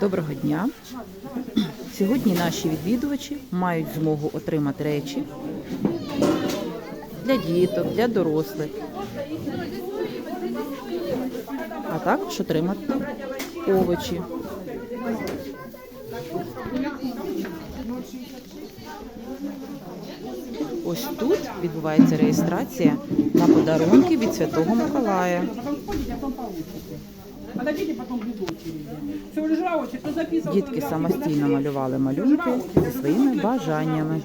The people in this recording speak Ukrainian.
Доброго дня. Сьогодні наші відвідувачі мають змогу отримати речі для діток, для дорослих, а також отримати овочі. Ось тут відбувається реєстрація на подарунки від Святого Миколая. Дітки самостійно малювали малюнки зі своїми бажаннями.